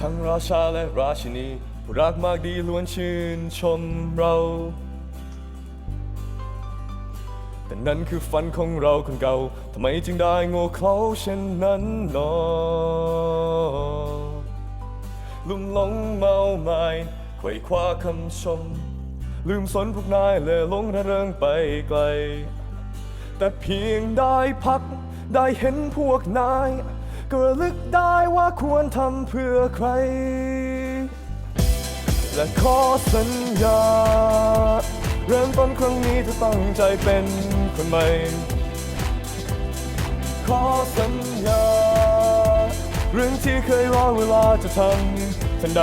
ทั้งราชาและราชินี ผู้รักมากดีล้วนชื่นชมเรา แต่นั่นคือฝันของเราคนเก่าทำไมจึงได้โง่เขลาเช่นนั้นหนอลุ่มหลงเมาไม้ไขว่คว้าคำชม ลืมสนพวกนายเลยหลงระเริงไปไกล แต่เพียงได้พักได้เห็นพวกนาย ก็ระลึกได้ว่าควรทำเพื่อใคร และขอสัญญา เริ่มต้นครั้งนี้จะตั้งใจเป็นคนใหม่ ขอสัญญา เรื่องที่เคยรอเวลาจะทำทันใด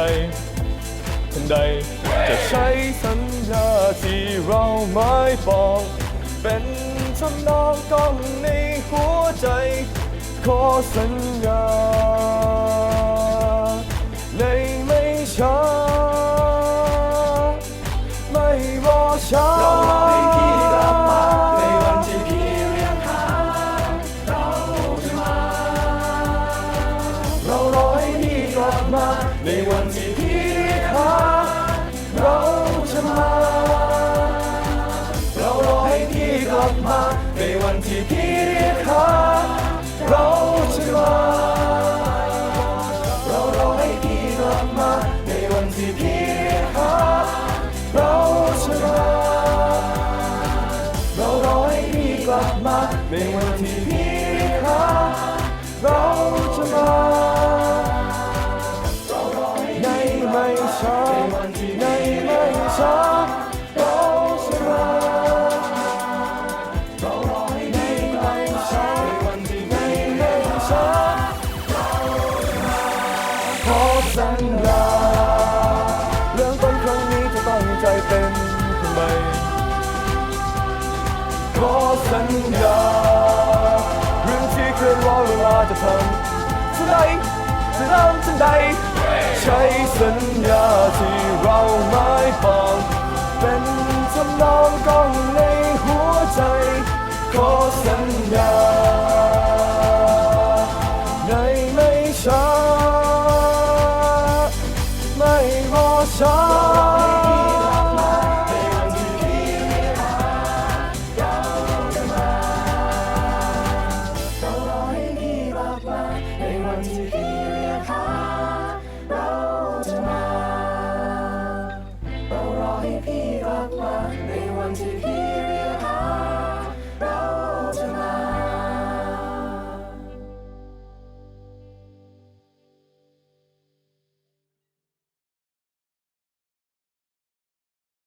ทันใด จะใช้สัญญาที่เราไม่บอก เป็นทำนองกล้องในหัวใจ ขอสัญญาในไม่ช้าไม่รอช้าเรารอให้พี่กลับมาในวันที่พี่เรียกหาเราจะมาเรารอให้พี่กลับมาในวันที่พี่เรียกหาเราจะมาเรารอให้พี่กลับมาในวันที่พี่ ในวันที่พี่เรียกเราจะมาในไม่ช้าในไม่ช้าเราจะมาเรารอให้พี่กลับมาในวันที่พี่เรียกหาขอสัญญาเรื่องต้นครั้งนี้จะตั้งใจเป็นคนใหม่ ขอสัญญาเรื่องที่เคยรอเวลาจะทำทันใดจะเริ่มทันใด ใช้สัญญาที่เราไม่บอกเป็นทำนองกองในหัวใจ ขอสัญญา ในไม่ช้า ไม่รอช้า ใ